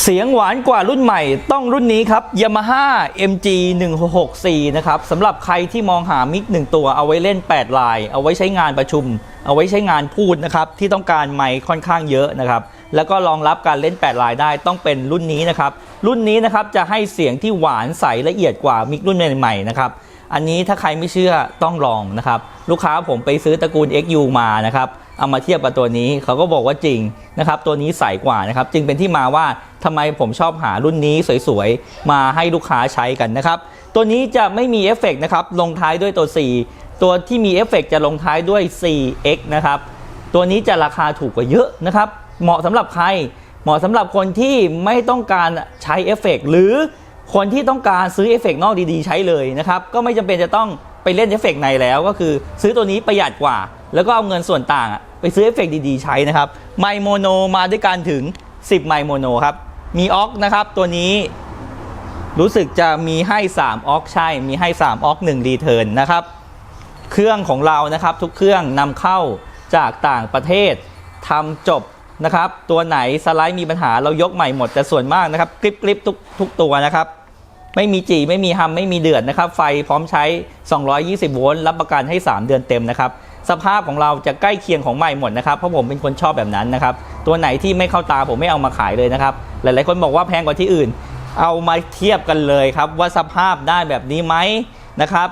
เสียงหวานกว่ารุ่นใหม่ต้องรุ่นนี้ครับ Yamaha MG164 นะครับสำหรับใครที่มองหามิกหนึ่งตัวเอาไว้เล่น 8 ลาย เอาไว้ใช้งานประชุม เอาไว้ใช้งานพูดนะครับ ที่ต้องการไมค์ค่อนข้างเยอะนะครับ แล้วก็รองรับการเล่น 8 ลายได้ต้องเป็นรุ่นนี้นะครับ รุ่นนี้นะครับจะให้เสียงที่หวานใสละเอียดกว่ามิกรุ่นใหม่ๆนะครับอันนี้ถ้าใครไม่เชื่อต้องลองนะครับ ลูกค้าผมไปซื้อตระกูล XU มานะครับ เอามาเทียบกับตัวนี้เขาก็บอกว่าจริงนะครับตัวนี้ใสกว่านะครับจึงเป็นที่มาว่าทำไมผมชอบหารุ่นนี้สวยๆ มาให้ลูกค้าใช้กันนะครับตัวนี้จะไม่มีเอฟเฟกต์นะครับลงท้ายด้วยตัว4ตัวที่มีเอฟเฟกต์จะลงท้ายด้วย 4x นะครับตัวนี้จะราคาถูกกว่าเยอะนะครับเหมาะสำหรับใครเหมาะสำหรับคนที่ไม่ต้องการใช้เอฟเฟกต์หรือคนที่ต้องการซื้อเอฟเฟกต์นอกดีๆ ใช้เลยนะครับก็ไม่จำเป็นจะต้องไปเล่นเอฟเฟกต์ในแล้วก็คือซื้อตัวนี้ประหยัดกว่า แล้วก็เอาเงินส่วนต่างไปซื้อเอฟเฟกต์ดีๆ ใช้นะครับไมโมโนมาด้วยกันถึง 10 ไมโมโนครับ มีออกนะครับตัวนี้รู้สึกจะมีให้ 3 ออกใช่ มีให้ 3 ออก1รีเทิร์นนะครับ เครื่องของเรานะครับทุกเครื่องนำเข้าจากต่างประเทศทำจบนะครับ ตัวไหนสไลด์มีปัญหาเรายกใหม่หมดแต่ส่วนมากนะครับคลิปคลิปทุกทุกตัวนะครับ ไม่มีจีไม่มีฮัมไม่มีเดือดนะครับ ไฟพร้อมใช้ 220 โวลต์รับประกันให้ 3 เดือนเต็มนะครับ สภาพของเราจะใกล้เคียงของใหม่หมดนะครับเพราะผมเป็นคนชอบแบบนั้นนะครับตัวไหนที่ไม่เข้าตาผมไม่เอามาขายเลยนะครับหลายๆคนบอกว่าแพงกว่าที่อื่น เอามาเทียบกันเลยครับว่าสภาพได้แบบนี้ไหมนะครับ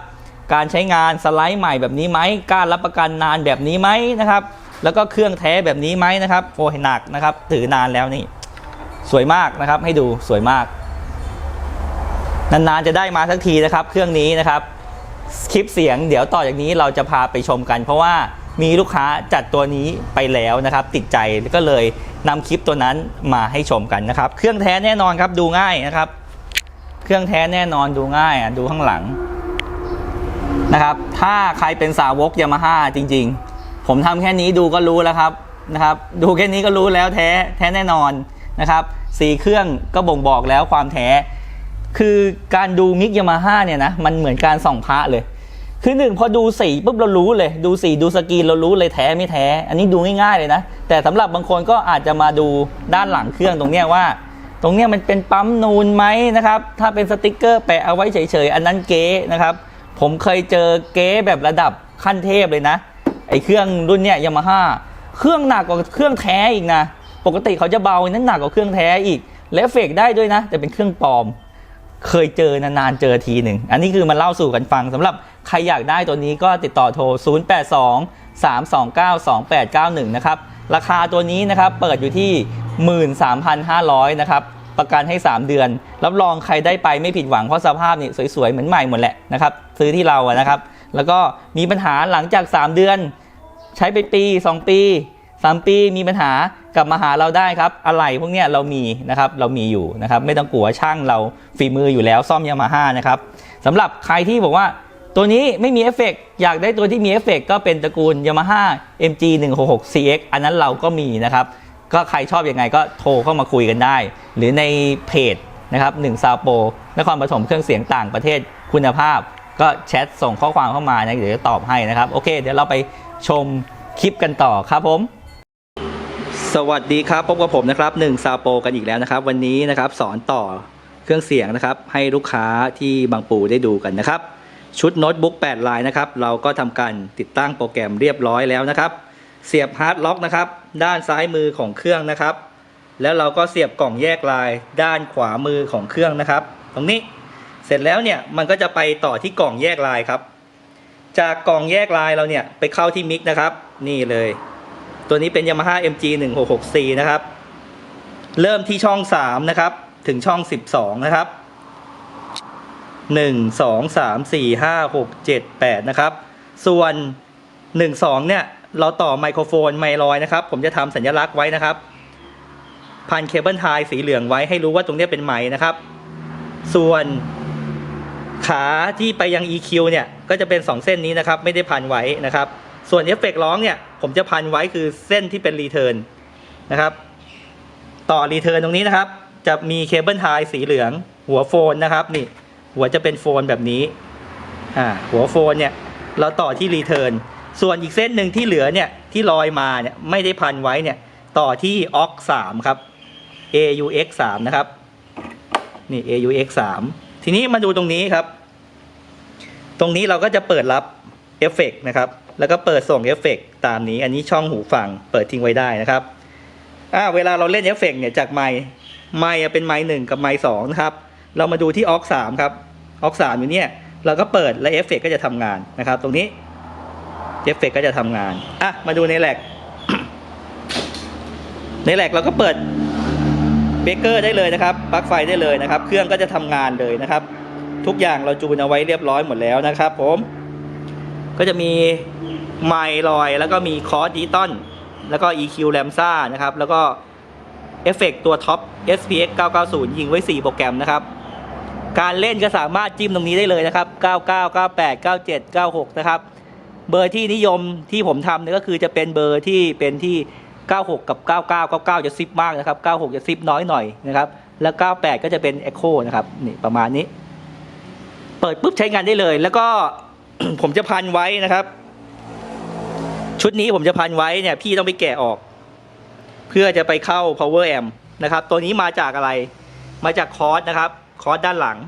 การใช้งานสไลด์ใหม่แบบนี้ไหมการรับประกันนานแบบนี้ไหมนะครับแล้วก็เครื่องแท้แบบนี้ไหมนะครับโอ้ยหนักนะครับถือนานแล้วนี่สวยมากนะครับให้ดูสวยมาก นานๆจะได้มาสักทีนะครับ เครื่องนี้นะครับ คลิปเสียงเดี๋ยวต่อจากนี้เราจะพาไปชมกัน เพราะว่ามีลูกค้าจัดตัวนี้ไปแล้วนะครับ ติดใจก็เลยนำคลิปตัวนั้นมาให้ชมกันนะครับ เครื่องแท้แน่นอนครับดูง่ายนะครับ เครื่องแท้แน่นอนดูง่ายอะดูข้างหลังนะครับ ถ้าใครเป็นสาวกยามาฮ่าจริง ๆ ผมทำแค่นี้ดูก็รู้แล้วครับนะครับ ดูแค่นี้ก็รู้แล้วแท้แท้แน่นอนนะครับสีเครื่องก็บ่งบอกแล้วความแท้ คือการดูมิกยามาฮ่าเนี่ยนะมันเหมือนการส่องพระเลย คือหนึ่งพอดูสีปุ๊บเรารู้เลย ดูสีดูสกรีนเรารู้เลยแท้ไม่แท้ อันนี้ดูง่ายๆเลยนะ แต่สำหรับบางคนก็อาจจะมาดูด้านหลังเครื่องตรงเนี้ยว่า ตรงเนี้ยมันเป็นปั๊มนูนไหมนะครับ ถ้าเป็นสติกเกอร์แปะเอาไว้เฉยๆ อันนั้นเก๊นะครับ ผมเคยเจอเก๊แบบระดับขั้นเทพเลยนะ ไอ้เครื่องรุ่นเนี้ยยามาฮ่าเครื่องหนักกว่าเครื่องแท้อีกนะ ปกติเขาจะเบานั้นหนักกว่าเครื่องแท้อีก และเฟกได้ด้วยนะ แต่เป็นเครื่องปลอม เคยเจอนานๆเจอทีหนึ่ง อันนี้คือมาเล่าสู่กันฟังสำหรับใครอยากได้ตัวนี้ก็ติดต่อโทร 082 329 2891 นะครับ ราคาตัวนี้นะครับเปิดอยู่ที่ 13,500 นะครับ ประกันให้ 3 เดือน รับรองใครได้ไปไม่ผิดหวังเพราะสภาพนี่สวยๆ เหมือนใหม่หมดแหละนะครับ ซื้อที่เราอะนะครับ แล้วก็มีปัญหาหลังจาก 3 เดือน ใช้ไปปี 2 ปี 3 ปีมีปัญหากลับมาหาเราได้ครับอะไรพวกเนี้ยเรามีนะครับเรามีอยู่นะครับไม่ต้องกลัวช่างเราฝีมืออยู่แล้วซ่อมยามาฮ่านะครับสำหรับใครที่บอกว่าตัวนี้ไม่มีเอฟเฟกต์อยากได้ตัวที่มีเอฟเฟกต์ก็เป็นตระกูล Yamaha MG 166 CX อันนั้นเราก็มีนะครับ ก็ใครชอบอยังไงก็โทรเข้ามาคุยกันได้ หรือในเพจนะครับหนึ่งซาโปนครปฐมเครื่องเสียงต่างประเทศคุณภาพ ก็แชทส่งข้อความเข้ามานะเดี๋ยวจะตอบให้นะครับ โอเค เดี๋ยวเราไปชมคลิปกันต่อครับผม สวัสดีครับพบกับผมนะครับหนึ่งซาโปกันอีกแล้วนะครับ วันนี้นะครับสอนต่อเครื่องเสียงนะครับ ให้ลูกค้าที่บางปูได้ดูกันนะครับ ชุดโน้ตบุ๊ก8ลายนะครับ เราก็ทำการติดตั้งโปรแกรมเรียบร้อยแล้วนะครับ เสียบฮาร์ดล็อกนะครับ ด้านซ้ายมือของเครื่องนะครับ แล้วเราก็เสียบกล่องแยกลาย ด้านขวามือของเครื่องนะครับ ตรงนี้เสร็จแล้วเนี่ยมันก็จะไปต่อที่กล่องแยกลายครับ จากกล่องแยกลายเราเนี่ยไปเข้าที่มิกนะครับ นี่เลย ตัวนี้เป็น Yamaha MG 1664นะครับ เริ่มที่ช่อง 3 นะครับ ถึงช่อง 12 นะครับ 1 2 3 4 5 6 7 8 นะครับ ส่วน 1 2 เนี่ย เราต่อไมโครโฟนไมลอยนะครับ ผมจะทำสัญลักษณ์ไว้นะครับ พันเคเบิลไทยสีเหลืองไว้ให้รู้ว่าตรงนี้เป็นไม้นะครับ ส่วนขาที่ไปยัง EQ เนี่ย ก็จะเป็น 2 เส้นนี้นะครับ ไม่ได้พันไว้นะครับ ส่วนเอฟเฟกต์ร้องเนี่ย ผมจะพันไว้คือเส้นที่เป็นรีเทิร์นนะครับ ต่อรีเทิร์นตรงนี้นะครับ จะมีเคเบิลไทยสีเหลือง หัวโฟนนะครับนี่ หัวจะเป็นโฟนแบบนี้อ่าหัวโฟนเนี่ยเราต่อที่รีเทิร์นส่วนอีกเส้นหนึ่งที่เหลือเนี่ยที่ลอยมาเนี่ยไม่ได้พันไว้เนี่ยต่อที่ออกสามครับ AUX 3นะครับ นี่ AUX 3ทีนี้มาดูตรงนี้ครับ ตรงนี้เราก็จะเปิดรับเอฟเฟกต์นะครับ แล้วก็เปิดส่งเอฟเฟกต์ตามนี้ อันนี้ช่องหูฟังเปิดทิ้งไว้ได้นะครับอ่าเวลาเราเล่นเอฟเฟกต์เนี่ยจากไมค์ไมค์เป็นไมค์หนึ่งกับไมค์สองนะครับ เรามาดูที่ออกสามครับออกสามอยู่เนี่ยเราก็เปิดและเอฟเฟกต์ก็จะทำงานนะครับ ตรงนี้เอฟเฟกต์ก็จะทำงานอะมาดูในแหลกในแหลกเราก็เปิดเบเกอร์ได้เลยนะครับปลั๊กไฟได้เลยนะครับ เครื่องก็จะทำงานเลยนะครับ ทุกอย่างเราจูนเอาไว้เรียบร้อยหมดแล้วนะครับ ผม ก็จะมีไมล์ลอย แล้วก็มีคอร์สดิจิตอลแล้วก็ EQ แรมซ่านะครับ แล้วก็เอฟเฟกตัวท็อป SPX 990 ยิงไว้ 4 โปรแกรมนะครับ การเล่นก็สามารถจิ้มตรงนี้ได้เลยนะครับ 99 98 97 96 นะครับ เบอร์ที่นิยมที่ผมทำเนี่ยก็คือจะเป็นเบอร์ที่เป็นที่ 96 กับ 99 99 จะซิปมากนะครับ 96 จะซิปน้อยหน่อยนะครับ แล้ว 98 ก็จะเป็น Echo นะครับ นี่ประมาณนี้ เปิดปุ๊บใช้งานได้เลย แล้วก็ ผมจะพันไว้นะครับ ชุดนี้ผมจะพันไว้เนี่ย พี่ต้องไปแกะออก เพื่อจะไปเข้า power amp นะครับ ตัวนี้มาจากอะไร มาจากคอร์สนะครับ คอร์สด้านหลัง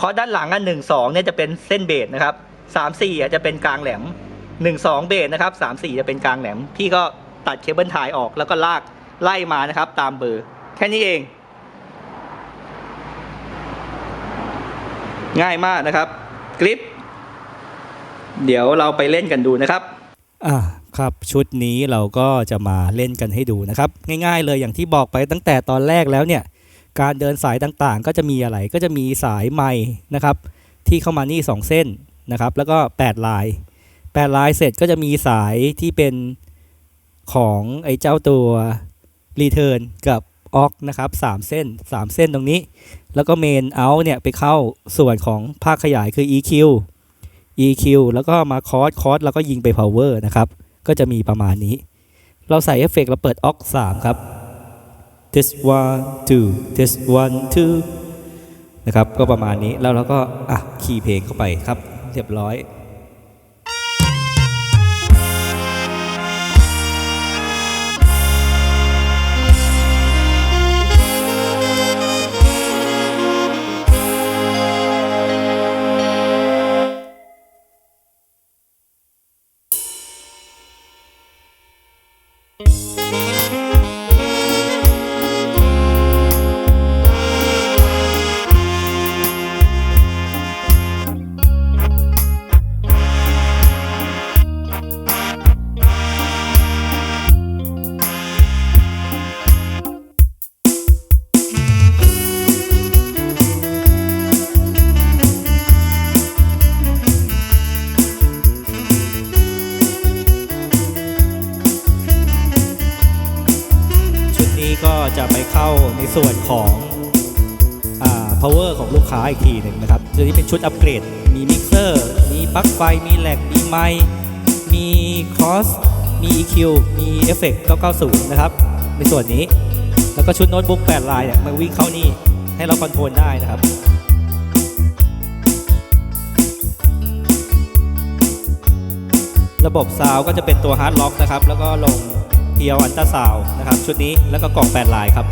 คอร์สด้านหลังอันหนึ่งสองเนี่ยจะเป็นเส้นเบสนะครับสามสี่จะเป็นกลางแหลมหนึ่งสองเบสนะครับสามสี่จะเป็นกลางแหลม พี่ก็ตัดเคเบิลไทยออกแล้วก็ลากไล่มานะครับ ตามเบอร์ แค่นี้เอง ง่ายมากนะครับ คลิป เดี๋ยวเราไปเล่นกันดูนะครับอ่าครับชุดนี้เราก็จะมาเล่นกันให้ดูนะครับ ง่ายๆเลยอย่างที่บอกไปตั้งแต่ตอนแรกแล้วเนี่ยการเดินสายต่างๆ ก็จะมีอะไรก็จะมีสายไม้นะครับที่เข้ามานี่ 2 เส้นนะครับ แล้วก็ 8 ลาย 8 ลายเสร็จก็จะมีสายที่เป็นของไอ้เจ้าตัว Return กับออกนะครับ3เส้น 3 เส้นตรงนี้ แล้วก็เมนเอาเนี่ยไปเข้าส่วนของภาคขยายคือ EQ EQ แล้วก็มาคอร์สคอร์สแล้วก็ยิงไป power นะครับ ก็จะมีประมาณนี้ เราใส่เอฟเฟกต์เราเปิดออก3ครับ test one two test one two นะครับ ก็ประมาณนี้แล้วเราก็อะคีย์เพลงเข้าไปครับ เรียบร้อย จะไปเข้าในส่วนของอ่า power ของลูกค้าอีกทีหนึ่งนะครับตัวนี้เป็นชุดอัปเกรด มีมิกเซอร์ มีปลั๊กไฟ มีแหลก มีไมค์มีคอส มี EQ มีเอฟเฟกต์990 นะครับ ในส่วนนี้ แล้วก็ชุดโน้ตบุ๊ก8ลายเนี่ยมันวิ่งเข้านี่ให้เราคอนโทรลได้นะครับระบบซาวก็จะเป็นตัวฮาร์ดล็อกนะครับ แล้วก็ลง เพียวอันตราสาวนะครับชุดนี้แล้วก็กล่องแปดลายครับ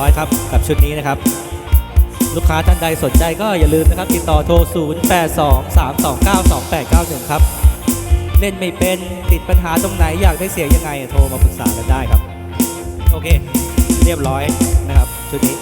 ร้อยครับกับชุดนี้นะครับ ลูกค้าท่านใดสนใจก็อย่าลืมนะครับ ติดต่อโทร 0 8 2 3 2 9 2 8 9 1 ครับ เล่นไม่เป็นติดปัญหาตรงไหนอยากได้เสียงยังไงโทรมาปรึกษากันได้ครับ โอเค เรียบร้อยนะครับชุดนี้